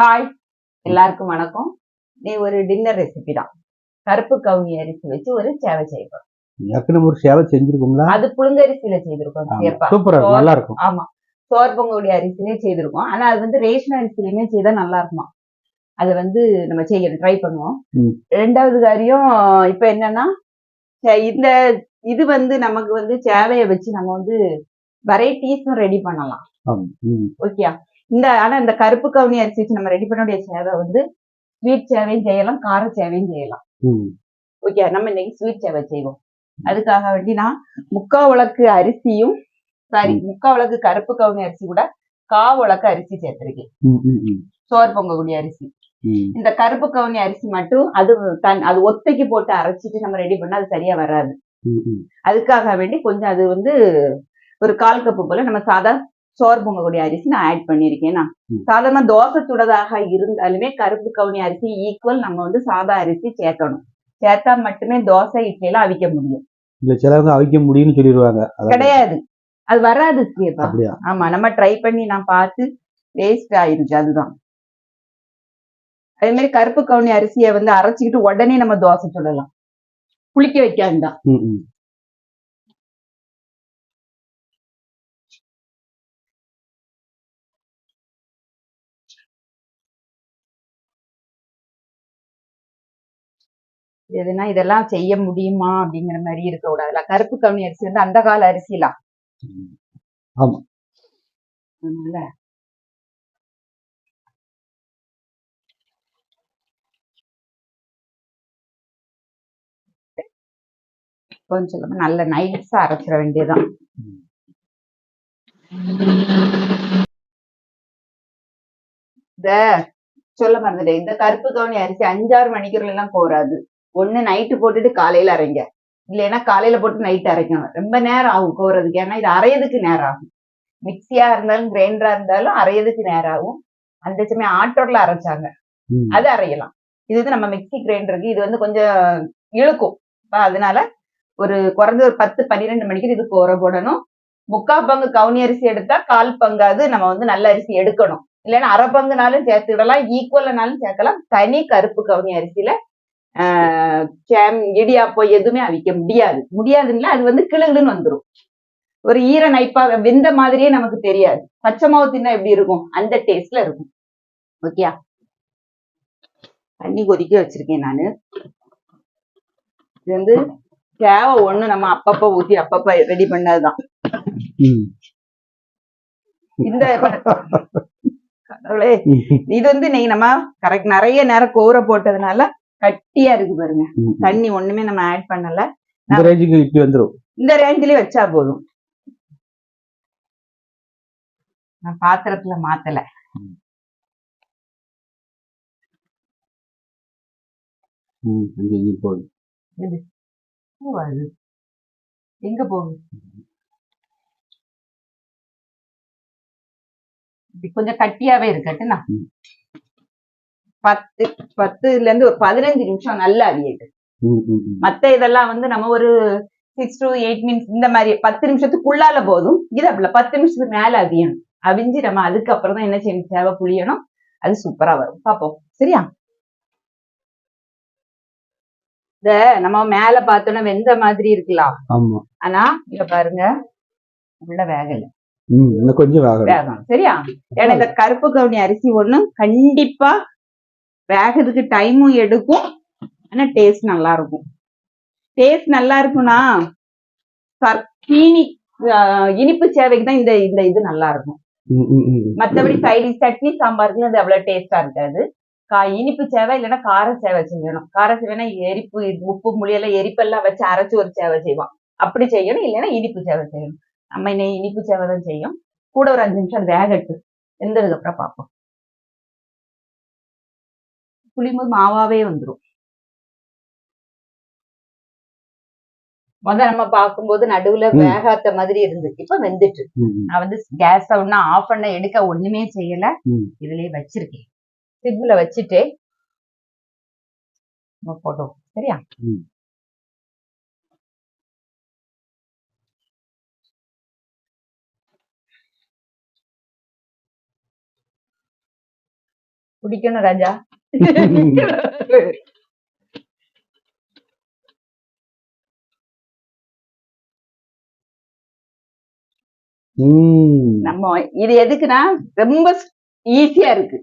Hi எல்லாருக்கும் வணக்கம். நீ ஒரு டின்னர் ரெசிபி தான். கருப்பு கவுனி அரிசி வச்சு ஒரு சேவை செய்வோம். ஏற்கனவே ஒரு சேவை செஞ்சிருக்கோங்களா அது புழுங்கரிசியில செய்திருக்கோம் சூப்பரா நல்லா இருக்கும் ஆமா. சோர்பொங்கோடைய அரிசிலே செய்திருக்கோம். ஆனா அது வந்து ரேஷன் அரிசிலையுமே செய்தா நல்லா இருக்குமா அது வந்து நம்ம செய்யணும் ட்ரை பண்ணுவோம். ரெண்டாவது காரியம் இப்ப என்னன்னா இந்த இது வந்து நமக்கு வந்து சேவையை வச்சு நம்ம வந்து வெரைட்டிஸும் ரெடி பண்ணலாம். ஓகே இந்த ஆனா இந்த கருப்பு கவுனி அரிசி வச்சு நம்ம ரெடி பண்ணக்கூடிய சேவை வந்து ஸ்வீட் சேவையும் செய்யலாம் கார சேவையும் செய்யலாம். ஓகே நம்ம இன்னைக்கு ஸ்வீட் சேவை செய்வோம் அதுக்காக வேண்டி நான் முக்கா உலக்கு அரிசியும் சாரி முக்கா உலக்கு கருப்பு கவுனி அரிசி கூட கா உலக்கு அரிசி சேர்த்திருக்கேன். சோறு பொங்கக்கூடிய அரிசி. இந்த கருப்பு கவுனி அரிசி மட்டும் அது தன் அது ஒத்தைக்கு போட்டு அரைச்சிட்டு நம்ம ரெடி பண்ணா அது சரியா வராது. அதுக்காக வேண்டி கொஞ்சம் அது வந்து ஒரு கால் கப்பு போல நம்ம சாதா சோறு பொங்கக்கூடிய அரிசி நான் ஆட் பண்ணியிருக்கேன். நான். சாதாரண தோசை சுடதாக இருந்தாலுமே கருப்பு கவுனி அரிசி ஈக்குவல் நம்ம வந்து சாதா அரிசி சேர்க்கணும். சேர்த்தா மட்டுமே தோசை இட்லியெல்லாம் அவிக்க முடியும். இல்ல சிலவங்க அவிக்க முடியும்னு சொல்லிடுவாங்க. கிடையாது. அது வராது அப்படியா? ஆமா நம்ம ட்ரை பண்ணி நான் பார்த்து வேஸ்ட் ஆயிருச்சு அதுதான். அதே மாதிரி கருப்பு கவுனி அரிசியை வந்து அரைச்சிக்கிட்டு உடனே நம்ம தோசை சுடலாம். புளிக்க வைக்காதுதான் எதுனா இதெல்லாம் செய்ய முடியுமா அப்படிங்கிற மாதிரி இருக்க கூடாதுல கருப்பு கவுனி அரிசி வந்து அந்த கால அரிசிலாம். ஆமா. அதனால கொஞ்சம் நல்ல நைஸா அரைச்சிட வேண்டியதுதான். இந்த சொல்ல மறந்துட்டேன் இந்த கருப்பு கவுனி அரிசி அஞ்சாறு மணிக்குள்ள எல்லாம் கோராது ஒண்ணு நைட்டு போட்டுட்டு காலையில அரைங்க. இல்லைன்னா காலையில போட்டு நைட் அரைக்கணும். ரொம்ப நேரம் ஆகும் கோரதுக்கு ஏன்னா இது அரையதுக்கு நேரம். ஆகும் மிக்சியா இருந்தாலும் கிரைண்டரா இருந்தாலும் அரையதுக்கு நேரம் ஆகும். அந்த சமயம் ஆட்டோல அரைச்சாங்க. அது அரையலாம். இது வந்து நம்ம மிக்ஸி கிரைண்டருக்கு இது வந்து கொஞ்சம் இழுக்கும். அதனால ஒரு குறைஞ்ச ஒரு பத்து பன்னிரெண்டு மணிக்கு இது கோர போடணும். முக்கா பங்கு கவுனி அரிசி எடுத்தா கால் பங்காவது நம்ம வந்து நல்ல அரிசி எடுக்கணும். இல்லைன்னா அரை பங்குனாலும் சேர்த்துக்கிடலாம் ஈக்குவல்னாலும் சேர்க்கலாம். தனி கருப்பு கவுனி அரிசியில ஆஹ் சேம் இடியாப்போ எதுவுமே அவிக்க முடியாது. முடியாதுன்னா அது வந்து கிளுகிளுன்னு வந்துடும் ஒரு ஈர நைப்பா வெந்த மாதிரியே நமக்கு தெரியாது. பச்சை மாவு தின்னா எப்படி இருக்கும்? அந்த டேஸ்ட்ல இருக்கும். ஓகேயா தண்ணி கொதிக்க வச்சிருக்கேன் நானு. இது வந்து தேவை ஒண்ணு நம்ம அப்பப்ப ஊத்தி அப்பப்ப ரெடி பண்ணதுதான். இந்த கடவுளே. இது வந்து இன்னைக்கு நம்ம கரெக்ட் நிறைய நேரம் கோர போட்டதுனால கட்டியா இருக்கு பாருங்க. தண்ணி ஒண்ணுமே நம்ம ஆட் பண்ணல. இந்த ரேஞ்சுக்கு இட்லி வந்துரும். இந்த ரேஞ்சிலே வச்சா போதும். நான் பாத்திரத்துல மாத்தல. போகுது எங்க போகுது? கொஞ்சம் கட்டியாவே இருக்கட்டுண்ணா. பத்து பத்துல இருந்து ஒரு பதினஞ்சு நிமிஷம் நல்லா அவியது. மத்த இதெல்லாம் வந்து நம்ம ஒரு சிக்ஸ் டு எயிட் மினிட்ஸ் இந்த மாதிரி பத்து நிமிஷத்துக்குள்ளால போதும். இது அப்படில பத்து நிமிஷத்துக்கு மேல அவியணும் அவிஞ்சு நம்ம அதுக்கப்புறம் தான் என்ன செய்யணும்? தேவை புளியணும் அது சூப்பரா வரும். பாப்போம் சரியா? இந்த நம்ம மேல பார்த்தோன்னா வெந்த மாதிரி இருக்கலாம். ஆனா இங்க பாருங்க. உள்ள வேகல. கொஞ்சம் வேகணும். வேகம் சரியா? ஏன்னா இந்த கருப்பு கவுனி அரிசி ஒண்ணு கண்டிப்பா வேகிறதுக்கு டைமும் எடுக்கும். ஆனா டேஸ்ட் நல்லா இருக்கும் டேஸ்ட் நல்லா இருக்கும்னா சீனி இனிப்பு சேவைக்கு தான் இந்த இந்த இது நல்லா இருக்கும் ம், ம், ம். மத்தபடி சைடு சட்னி சாம்பாருக்கு அது அவ்வளவு டேஸ்டா இருக்காது. கா இனிப்பு சேவை இல்லைன்னா கார சேவை செய்யணும். கார சேவைனா எரிப்பு உப்பு புளியெல்லாம் எரிப்பெல்லாம் வச்சு அரைச்சு ஒரு சேவை செய்வோம் அப்படி செய்யணும். இல்லைன்னா இனிப்பு சேவை செய்யணும். நம்ம இன்னைக்கு இனிப்பு சேவை தான் செய்யும். கூட ஒரு அஞ்சு நிமிஷம் வேகட்டு. வெந்ததுக்கு அப்புறம் பார்ப்போம். புளியும்போது மாவாவே வந்துடும் முதல்ல நம்ம பார்க்கும்போது நடுவுல. வேகாத்த மாதிரி இருந்து இப்ப வெந்துட்டு. நான் வந்து கேஸ் ஒன்னும் ஆஃப் பண்ண எடுக்க ஒண்ணுமே செய்யல. இதுலயே வச்சிருக்கேன் சிம்ல வச்சுட்டு போட்டோம் சரியா. குடிக்கணும் ராஜா நம்ம இது எதுக்குன்னா ரொம்ப ஈஸியா இருக்கு.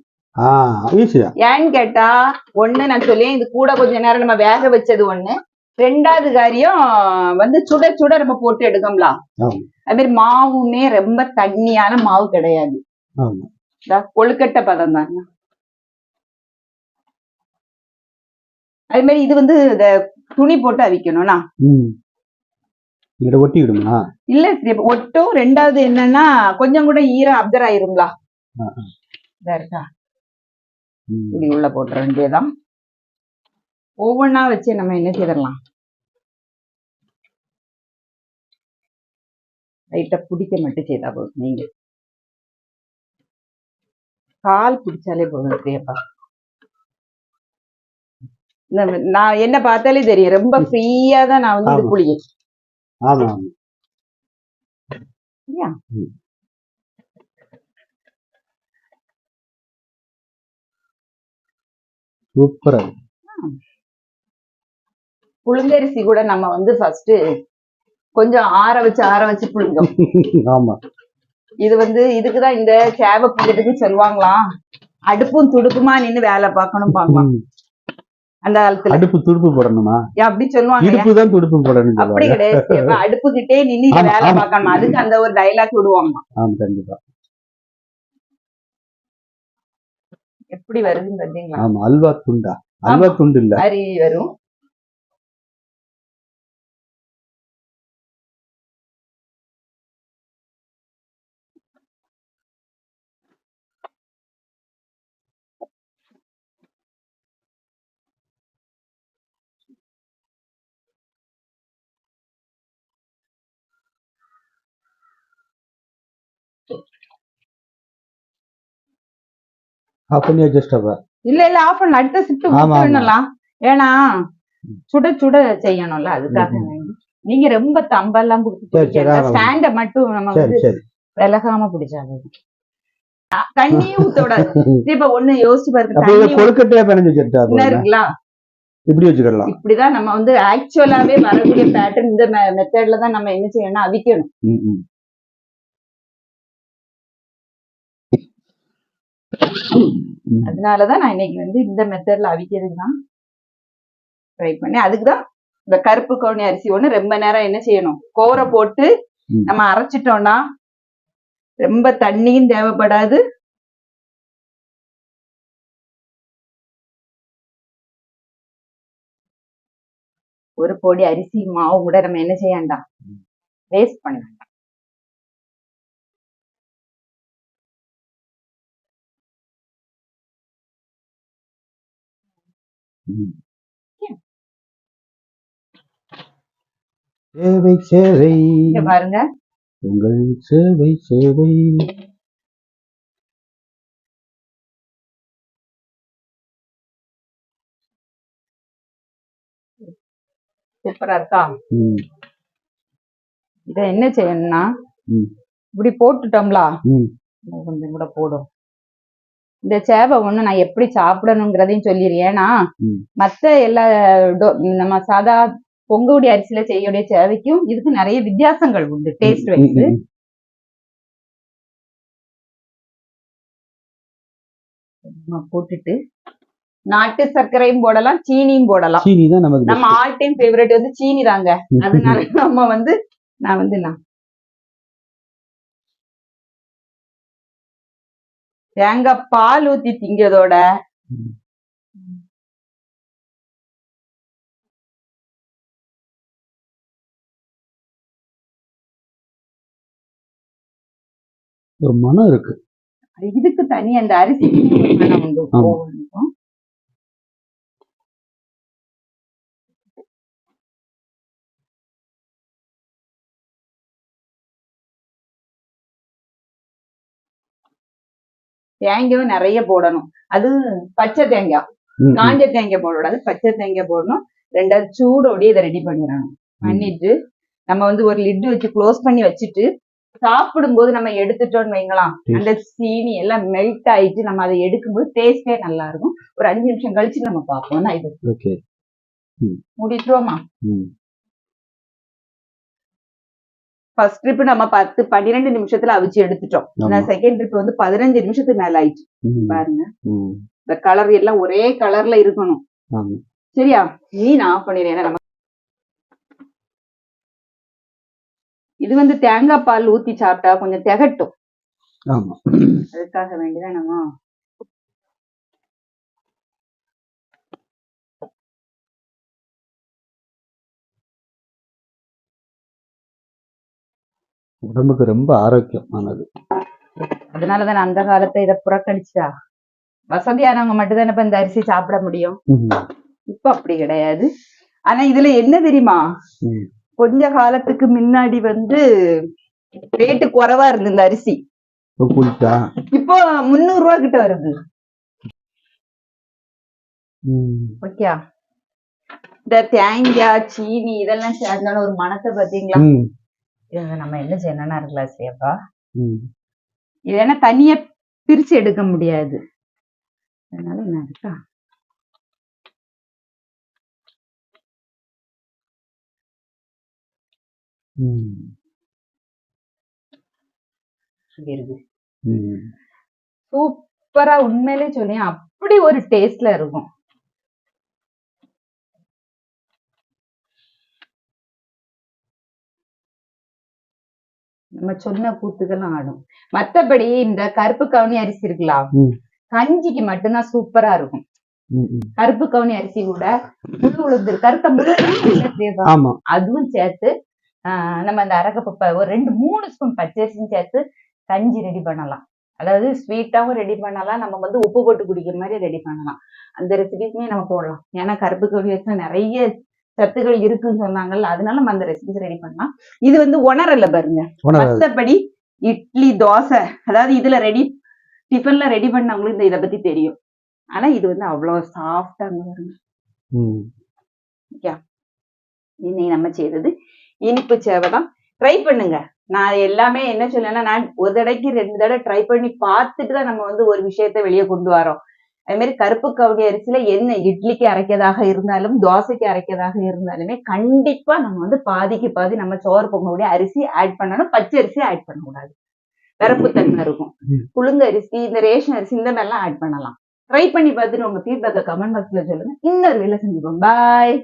ஏன்னு கேட்டா ஒண்ணு நான் சொல்லேன் இது கூட கொஞ்ச நேரம் நம்ம வேக வச்சது ஒண்ணு. ரெண்டாவது காரியம் வந்து சுட சுட நம்ம போட்டு எடுக்கம்லாம் அது மாதிரி மாவுமே ரொம்ப தண்ணியான மாவு கிடையாது. கொழுக்கட்டை பதம் தான் அது மாதிரி இது வந்து இந்த துணி போட்டு அவிக்கணும்னா? ம். இதில் ஒட்டிக்கிடுமா இல்ல ஒட்டும் ரெண்டாவது என்னன்னா கொஞ்சம் கூட ஈரம் அப்சர் ஆயிருங்களா இருக்கா. இப்படி உள்ள போட்டுற வேண்டியதுதான். ஒவ்வொன்றா வச்சு நம்ம என்ன செய்திடலாம்? லைட்டா பிடிக்க மட்டும் செய்தா போதும் நீங்க. கால் பிடிச்சாலே போதும் இந்த- நான் என்ன பார்த்தாலே தெரியும். ரொம்ப ஃப்ரீயா தான் நான் வந்து இது ஆமா. சூப்பரா. புழுங்கரிசி கூட நம்ம வந்து ஃபர்ஸ்ட் கொஞ்சம் ஆற வச்சு ஆற வச்சு புழுங்கோம் ஆமா. இது வந்து இதுக்குதான் இந்த சேவை புள்ளதுக்கு சொல்லுவாங்களாம். அடுப்பும் துடுப்புமா நின்னு வேலை பார்க்கணும் பாங்களாம். ம். அந்த காலத்துல. அடுப்பு துடுப்பு போடணுமா? அப்படி சொல்லுவாங்க. இடுப்பு தான் துடுப்பு போடணும் அப்படி கிடையாது. அடுப்பு கிட்டே நின்னு வேலை. பார்க்கணும்? அதுக்கு அந்த ஒரு டைலாக் விடுவாங்க ஆமா கண்டிப்பா. எப்படி வருதுன்னு பார்த்தீங்களா ஆமா அல்வா துண்டா? அல்வா துண்டு இல்ல. வரும். ஆஃப் பண்ணி அட்ஜஸ்ட் ஆவா இல்ல இல்ல ஆஃப் பண்ண அடுத்த ஷிஃப்ட் ஆமா, ஆமா. பண்ணலாம் ஏன்னா சுட சுட செய்யணும்ல அதுக்காக. நீங்க ரொம்ப தம்பெல்லாம் ஆமா. ஸ்டாண்ட மட்டும் நம்ம வந்து விலகாம பிடிச்சாங்க தண்ணியும் ஊத்தக்கூடாது இப்ப ஒண்ணு யோசிச்சு பாருங்க கொழுக்கட்டையா பிணைஞ்சு வச்சுட்டா இப்படி வச்சுக்கலாம் இப்படிதான் நம்ம வந்து ஆக்சுவலாவே வரக்கூடிய பேட்டர்ன் இந்த மெத்தட்ல தான் நம்ம என்ன செய்யணும் அவிக்கணும். அதனாலதான் நான் இன்னைக்கு வந்து இந்த மெத்தட்ல அவிக்கிறதுக்கு தான் ட்ரை பண்ணேன். அதுக்குதான் இந்த கருப்பு கவுனி அரிசி ஒண்ணு ரொம்ப நேரம் என்ன செய்யணும்? கோரை போட்டு. நம்ம அரைச்சிட்டோம்னா ரொம்ப தண்ணியும் தேவைப்படாது. ஒரு பொடி அரிசி மாவு கூட நம்ம என்ன செய்ய வேண்டாம். வேஸ்ட் பண்ண சேவை சேவை. இங்க பாருங்க. உங்கள் சேவை சேவை. சூப்பரா இருக்கா? ம், இத என்ன செய்யணும்னா ம். இப்படி போட்டுட்டோம்லா ம். இன்னும் கொஞ்சம் கூட போடும். இந்த சேவை ஒண்ணு நான் எப்படி சாப்பிடணுங்கிறதையும் சொல்லிடுறேன் ஏன்னா. மத்த எல்லா நம்ம சாதா பொங்குடி அரிசியில செய்யக்கூடிய சேவைக்கும் இதுக்கு நிறைய வித்தியாசங்கள் உண்டு டேஸ்ட் வைஸ். போட்டுட்டு நாட்டு சர்க்கரையும் போடலாம் சீனியும் போடலாம் சீனி தான் நமக்கு நம்ம. ஆல் டைம் ஃபேவரட் வந்து சீனி தாங்க அதனால நம்ம வந்து நான் வந்து நான் தேங்காய் பால் ஊத்தி திங்கிறதோட ம். ஒரு மனம் இருக்கு. இதுக்கு தனி அந்த அரிசிக்கு ஒரு மனம் உண்டு. தேங்காயும் நிறைய போடணும். அது பச்சை தேங்காய். காஞ்ச தேங்காய் போடக்கூடாது. பச்சை தேங்காய் போடணும். ரெண்டாவது சூடோடய இதை ரெடி பண்ணிடணும். பண்ணிட்டு நம்ம வந்து ஒரு லிட்டு வச்சு க்ளோஸ் பண்ணி வச்சுட்டு சாப்பிடும்போது நம்ம எடுத்துட்டோம்னு வைங்களாம். அந்த சீனி எல்லாம் மெல்ட் ஆயிட்டு நம்ம அதை எடுக்கும்போது டேஸ்டே நல்லா இருக்கும். ஒரு அஞ்சு நிமிஷம் கழிச்சு நம்ம பார்ப்போம். இது முடிச்சிருவோமா? ஃபர்ஸ்ட் ட்ரிப் நம்ம பத்து பன்னிரெண்டு நிமிஷத்துல அவிச்சு எடுத்துட்டோம். ஆமா. செகண்ட் ட்ரிப் வந்து பதினஞ்சு நிமிஷத்துக்கு மேல ஆயிடுச்சு. பாருங்க. இந்த கலர் எல்லாம் ஒரே கலர்ல இருக்கணும். சரியா? நீ நான் பண்ணிடுறேன். நம்ம இது வந்து தேங்காய் பால் ஊத்தி சாப்பிட்டா கொஞ்சம் திகட்டும். ஆமா. அதுக்காக வேண்டிதான் நம்ம உடம்புக்கு ரொம்ப ஆரோக்கியமானது. அதனாலதான் அந்த காலத்தை இதை புறக்கணிச்சா? வசதியானவங்க மட்டும் தானே இப்ப இந்த அரிசி சாப்பிட முடியும்? இப்ப அப்படி கிடையாது. ஆனா இதுல என்ன தெரியுமா? கொஞ்ச காலத்துக்கு முன்னாடி வந்து ரேட்டு குறைவா இருந்து இந்த அரிசி. இப்போ முந்நூறு ரூபா கிட்ட வருது. ஓகே இந்த தேங்காய் சீனி இதெல்லாம் சேர்ந்தாலும் ஒரு மனத்தை பாத்தீங்களா? இதை நம்ம என்ன செய்யணும்னா இருக்கலாம் சேப்பா ம். இது ஏன்னா தனியா பிரிச்சு எடுக்க முடியாது. அதனால என்ன இருக்கா? சூப்பரா உண்மையிலே சொல்லி அப்படி ஒரு டேஸ்ட்ல இருக்கும். நம்ம சொன்ன கூத்துக்கெல்லாம் ஆடும். மத்தபடி இந்த கருப்பு கவுனி அரிசி இருக்கலாம். கஞ்சிக்கு மட்டும்தான் சூப்பரா இருக்கும். கருப்பு கவுனி அரிசி கூட முழு உளுந்து கருத்த முழு அதுவும் சேர்த்து ஆஹ் நம்ம அந்த அரகப்பப்ப ஒரு ரெண்டு மூணு ஸ்பூன் பச்சரிசியும் சேர்த்து கஞ்சி ரெடி பண்ணலாம். அதாவது ஸ்வீட்டாவும் ரெடி பண்ணலாம். நம்ம வந்து உப்பு போட்டு குடிக்கிற மாதிரி ரெடி பண்ணலாம். அந்த ரெசிபிஸுமே நம்ம போடலாம். ஏன்னா கருப்பு கவுனி அரிசியில நிறைய சத்துக்கள் இருக்குன்னு சொன்னாங்கல்ல அதனால நம்ம அந்த ரெசிபிஸ் ரெடி பண்ணலாம். இது வந்து உணரல பாருங்க. மத்தபடி இட்லி தோசை அதாவது இதுல ரெடி டிஃபன்ல ரெடி பண்ணவங்களுக்கு இந்த இதை பத்தி தெரியும். ஆனா இது வந்து அவ்வளவு சாஃப்டா பாருங்க. ம். இன்னைக்கு நம்ம செய்தது இனிப்பு சேவை தான். ட்ரை பண்ணுங்க. நான் எல்லாமே என்ன சொல்லேன்னா நான் ஒரு தடவைக்கு ரெண்டு தடவை ட்ரை பண்ணி பார்த்துட்டு தான் நம்ம வந்து ஒரு விஷயத்த வெளியே கொண்டு வரோம். அதே மாதிரி கருப்பு கவுனி அரிசியில என்ன இட்லிக்கு அரைக்கதாக இருந்தாலும் தோசைக்கு அரைக்கதாக இருந்தாலுமே கண்டிப்பா நம்ம வந்து பாதிக்கு பாதி நம்ம சோறு பொங்கக்கூடிய அரிசி ஆட் பண்ணணும். பச்சை அரிசி ஆட் பண்ணக்கூடாது. வரப்புத்தன்மை இருக்கும். புழுங்க அரிசி இந்த ரேஷன் அரிசி இந்த மாதிரிலாம் ஆட் பண்ணலாம். ட்ரை பண்ணி பார்த்துட்டு உங்க ஃபீட்பேக்கை கமெண்ட் பாக்ஸ்ல சொல்லுங்க. இன்னொரு வேலை செஞ்சுக்கோங்க பாய்